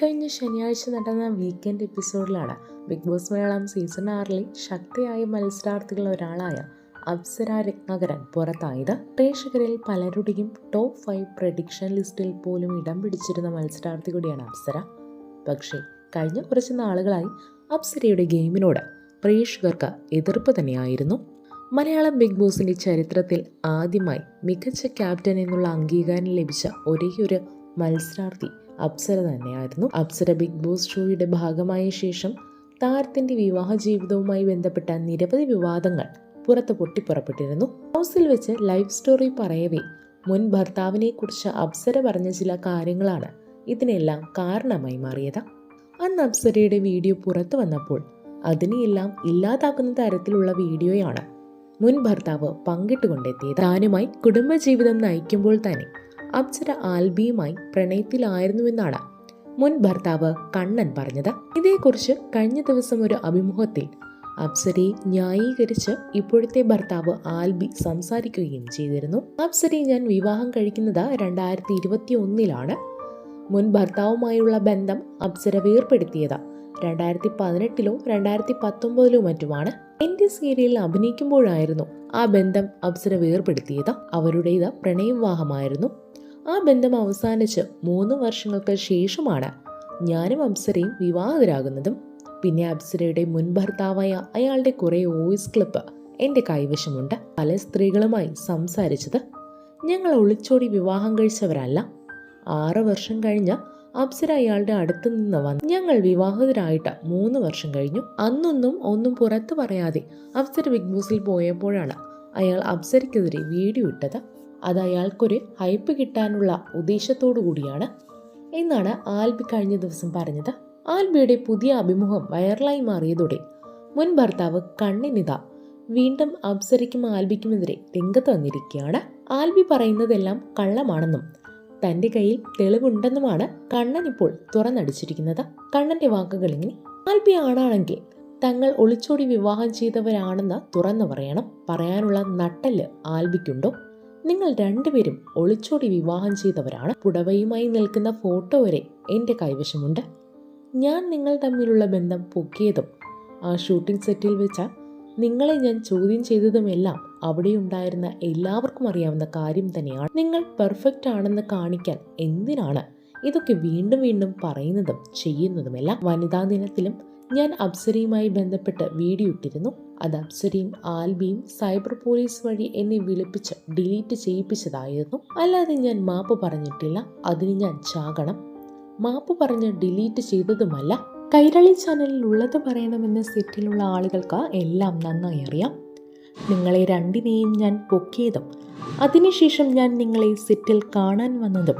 ഇക്കഴിഞ്ഞ ശനിയാഴ്ച നടന്ന വീക്കെൻഡ് എപ്പിസോഡിലാണ് ബിഗ് ബോസ് മലയാളം സീസൺ ആറിലെ ശക്തിയായ മത്സരാർത്ഥികളിൽ ഒരാളായ അപ്സര രത്നാകരൻ പുറത്തായത്. പ്രേക്ഷകരിൽ പലരുടെയും ടോപ്പ് ഫൈവ് പ്രഡിക്ഷൻ ലിസ്റ്റിൽ പോലും ഇടം പിടിച്ചിരുന്ന മത്സരാർത്ഥി കൂടിയാണ് അപ്സര. പക്ഷേ കഴിഞ്ഞ കുറച്ച് നാളുകളായി അപ്സരയുടെ ഗെയിമിനോട് പ്രേക്ഷകർക്ക് എതിർപ്പ് തന്നെയായിരുന്നു. മലയാളം ബിഗ് ബോസിന്റെ ചരിത്രത്തിൽ ആദ്യമായി മികച്ച ക്യാപ്റ്റൻ എന്നുള്ള അംഗീകാരം ലഭിച്ച ഒരേയൊരു മത്സരാർത്ഥി അപ്സര തന്നെയായിരുന്നു. അപ്സര ബിഗ് ബോസ് ഷോയുടെ ഭാഗമായ ശേഷം താരത്തിന്റെ വിവാഹ ജീവിതവുമായി ബന്ധപ്പെട്ട നിരവധി വിവാദങ്ങൾ പുറത്ത് പൊട്ടിപ്പുറപ്പെട്ടിരുന്നു. ഹൗസിൽ വെച്ച് ലൈഫ് സ്റ്റോറി പറയവേ മുൻ ഭർത്താവിനെ കുറിച്ച് അപ്സര പറഞ്ഞ ചില കാര്യങ്ങളാണ് ഇതിനെല്ലാം കാരണമായി മാറിയത്. അന്ന് അപ്സരയുടെ വീഡിയോ പുറത്തു വന്നപ്പോൾ അതിനെയെല്ലാം ഇല്ലാതാക്കുന്ന തരത്തിലുള്ള വീഡിയോയാണ് മുൻ ഭർത്താവ് പങ്കിട്ടുകൊണ്ടെത്തിയത്. താനുമായി കുടുംബജീവിതം നയിക്കുമ്പോൾ തന്നെ അപ്സര ആൽബിയുമായി പ്രണയത്തിലായിരുന്നുവെന്നാണ് മുൻ ഭർത്താവ് കണ്ണൻ പറഞ്ഞത്. ഇതേക്കുറിച്ച് കഴിഞ്ഞ ദിവസം ഒരു അഭിമുഖത്തിൽ അപ്സരയെ ന്യായീകരിച്ച് ഇപ്പോഴത്തെ ഭർത്താവ് ആൽബി സംസാരിക്കുകയും ചെയ്തിരുന്നു. അപ്സരയെ ഞാൻ വിവാഹം കഴിക്കുന്നത് രണ്ടായിരത്തി ഇരുപത്തി ഒന്നിലാണ് മുൻ ഭർത്താവുമായുള്ള ബന്ധം അപ്സര വേർപ്പെടുത്തിയത് രണ്ടായിരത്തി പതിനെട്ടിലോ രണ്ടായിരത്തി പത്തൊമ്പതിലോ മറ്റുമാണ്. എന്റെ സീരിയലിൽ അഭിനയിക്കുമ്പോഴായിരുന്നു ആ ബന്ധം അപ്സര വേർപ്പെടുത്തിയത്. അവരുടേത് പ്രണയവിവാഹമായിരുന്നു. ആ ബന്ധം അവസാനിച്ച് മൂന്ന് വർഷങ്ങൾക്ക് ശേഷമാണ് ഞാനും അപ്സരയും വിവാഹിതരാകുന്നതും പിന്നെ അപ്സരയുടെ മുൻ ഭർത്താവായ അയാളുടെ കുറേ വോയിസ് ക്ലിപ്പ് എന്റെ കൈവശമുണ്ട്. പല സ്ത്രീകളുമായി സംസാരിച്ചത് ഞങ്ങൾ ഒളിച്ചോടി വിവാഹം കഴിച്ചവരല്ല. ആറ് വർഷം കഴിഞ്ഞ് അപ്സര അയാളുടെ അടുത്ത് നിന്ന് വന്നു ഞങ്ങൾ വിവാഹിതരായിട്ട് മൂന്ന് വർഷം കഴിഞ്ഞു. അന്നൊന്നും ഒന്നും പുറത്തു പറയാതെ അപ്സര ബിഗ് ബോസിൽ പോയപ്പോഴാണ് അയാൾ അപ്സരയ്ക്കെതിരെ വീഡിയോ ഇട്ടത്. അത് അയാൾക്കൊരു ഹൈപ്പ് കിട്ടാനുള്ള ഉദ്ദേശത്തോടു കൂടിയാണ് എന്നാണ് ആൽബി കഴിഞ്ഞ ദിവസം പറഞ്ഞത്. ആൽബിയുടെ പുതിയ അഭിമുഖം വൈറലായി മാറിയതോടെ മുൻ ഭർത്താവ് കണ്ണിനിത വീണ്ടും അപ്സരിക്കും ആൽബിക്കുമെതിരെ രംഗത്ത് വന്നിരിക്കുകയാണ്. ആൽബി പറയുന്നതെല്ലാം കള്ളമാണെന്നും തന്റെ കയ്യിൽ തെളിവുണ്ടെന്നുമാണ് കണ്ണൻ ഇപ്പോൾ തുറന്നടിച്ചിരിക്കുന്നത്. കണ്ണന്റെ വാക്കുകൾ ഇങ്ങനെ ആൽബി ആണാണെങ്കിൽ തങ്ങൾ ഒളിച്ചോടി വിവാഹം ചെയ്തവരാണെന്ന് തുറന്നു പറയണം. പറയാനുള്ള നട്ടൽ ആൽബിക്കുണ്ടോ? നിങ്ങൾ രണ്ടുപേരും ഒളിച്ചോടി വിവാഹം ചെയ്തവരാണ്. പുടവയുമായി നിൽക്കുന്ന ഫോട്ടോ വരെ എന്റെ കൈവശമുണ്ട്. ഞാൻ നിങ്ങൾ തമ്മിലുള്ള ബന്ധം പൊക്കിയതും ആ ഷൂട്ടിംഗ് സെറ്റിൽ വെച്ച നിങ്ങളെ ഞാൻ ചോദ്യം ചെയ്തതുമെല്ലാം അവിടെ ഉണ്ടായിരുന്ന എല്ലാവർക്കും അറിയാവുന്ന കാര്യം തന്നെയാണ്. നിങ്ങൾ പെർഫെക്റ്റ് ആണെന്ന് കാണിക്കാൻ എന്തിനാണ് ഇതൊക്കെ വീണ്ടും വീണ്ടും പറയുന്നതും ചെയ്യുന്നതുമെല്ലാം വനിതാ ദിനത്തിലും ഞാൻ അപ്സരയുമായി ബന്ധപ്പെട്ട് വീഡിയോ ഇട്ടിരുന്നു. അത് അപ്സരയും ആൽബിയും സൈബർ പോലീസ് വഴി എന്നെ വിളിപ്പിച്ച് ഡിലീറ്റ് ചെയ്യിപ്പിച്ചതായിരുന്നു. അല്ലാതെ ഞാൻ മാപ്പ് പറഞ്ഞിട്ടില്ല. അതിന് ഞാൻ ചാകണം. മാപ്പ് പറഞ്ഞ് ഡിലീറ്റ് ചെയ്തതുമല്ല. കൈരളി ചാനലിൽ ഉള്ളത് പറയണമെന്ന് സെറ്റിലുള്ള ആളുകൾക്ക് എല്ലാം നന്നായി അറിയാം. നിങ്ങളെ രണ്ടിനെയും ഞാൻ പൊക്കിയതും അതിനുശേഷം ഞാൻ നിങ്ങളെ സെറ്റിൽ കാണാൻ വന്നതും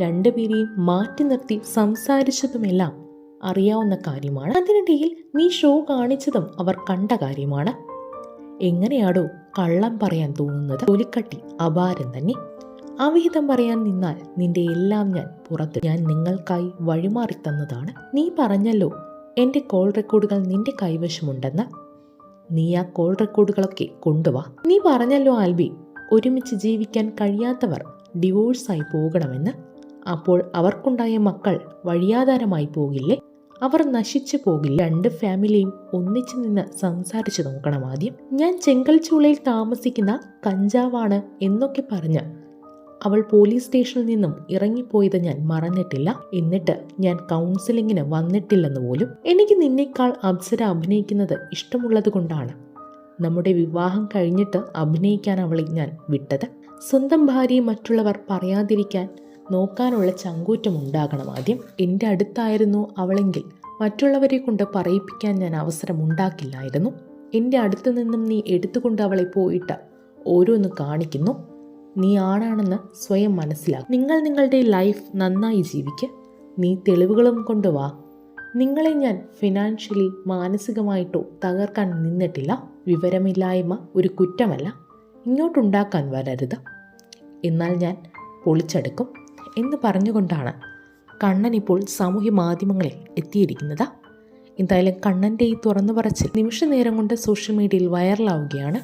രണ്ടുപേരെയും മാറ്റി നിർത്തി സംസാരിച്ചതുമെല്ലാം അറിയാവുന്ന കാര്യമാണ്. അതിനിടയിൽ നീ ഷോ കാണിച്ചതും അവർ കണ്ട കാര്യമാണ്. എങ്ങനെയാടോ കള്ളം പറയാൻ തോന്നുന്നത്. തൊലിക്കട്ടി അപാരം തന്നെ. അവിഹിതം പറയാൻ നിന്നാൽ നിന്റെ എല്ലാം ഞാൻ പുറത്ത് ഞാൻ നിങ്ങൾക്കായി വഴിമാറി തന്നതാണ്. നീ പറഞ്ഞല്ലോ എന്റെ കോൾ റെക്കോർഡുകൾ നിന്റെ കൈവശമുണ്ടെന്ന്. നീ ആ കോൾ റെക്കോർഡുകളൊക്കെ കൊണ്ടുവാ. നീ പറഞ്ഞല്ലോ ആൽബി ഒരുമിച്ച് ജീവിക്കാൻ കഴിയാത്തവർ ഡിവോഴ്സായി പോകണമെന്ന്. അപ്പോൾ അവർക്കുണ്ടായ മക്കൾ വഴിയാധാരമായി പോകില്ലേ? അവർ നശിച്ചു പോകില്ല. രണ്ട് ഫാമിലിയും ഒന്നിച്ചു നിന്ന് സംസാരിച്ചു നോക്കണം ആദ്യം. ഞാൻ ചെങ്കൽച്ചൂളയിൽ താമസിക്കുന്ന കഞ്ചാവാണ് എന്നൊക്കെ പറഞ്ഞ് അവൾ പോലീസ് സ്റ്റേഷനിൽ നിന്നും ഇറങ്ങിപ്പോയത് ഞാൻ മറന്നിട്ടില്ല. എന്നിട്ട് ഞാൻ കൗൺസിലിങ്ങിന് വന്നിട്ടില്ലെന്ന് പോലും. എനിക്ക് നിന്നേക്കാൾ അപ്സര അഭിനയിക്കുന്നത് ഇഷ്ടമുള്ളത് കൊണ്ടാണ്. നമ്മുടെ വിവാഹം കഴിഞ്ഞിട്ട് അഭിനയിക്കാൻ അവളെ ഞാൻ വിട്ടത്. സ്വന്തം ഭാര്യയെ മറ്റുള്ളവർ പറയാതിരിക്കാൻ നോക്കാനുള്ള ചങ്കൂറ്റം ഉണ്ടാകണം ആദ്യം. എന്റെ അടുത്തായിരുന്നു അവളെങ്കിൽ മറ്റുള്ളവരെ കൊണ്ട് പറയിപ്പിക്കാൻ ഞാൻ അവസരം ഉണ്ടാക്കില്ലായിരുന്നു. എന്റെ അടുത്ത് നിന്നും നീ എടുത്തുകൊണ്ട് അവളെ പോയിട്ട് ഓരോന്ന് കാണിക്കുന്നു. നീ ആണാണെന്ന് സ്വയം മനസ്സിലാക്കും. നിങ്ങൾ നിങ്ങളുടെ ലൈഫ് നന്നായി ജീവിക്ക്. നീ തെളിവുകളും കൊണ്ടുവാ നിങ്ങളെ ഞാൻ ഫിനാൻഷ്യലി മാനസികമായിട്ടോ തകർക്കാൻ നിന്നിട്ടില്ല. വിവരമില്ലായ്മ ഒരു കുറ്റമല്ല. ഇങ്ങോട്ടുണ്ടാക്കാൻ വരരുത്. എന്നാൽ ഞാൻ പൊളിച്ചെടുക്കും. എന്ന് പറഞ്ഞുകൊണ്ടാണ് കണ്ണൻ ഇപ്പോൾ സാമൂഹ്യ മാധ്യമങ്ങളിൽ എത്തിയിരിക്കുന്നത്. എന്തായാലും കണ്ണന്റെ ഈ തുറന്നു പറച്ചിൽ നിമിഷ നേരം കൊണ്ട് സോഷ്യൽ മീഡിയയിൽ വൈറലാവുകയാണ്.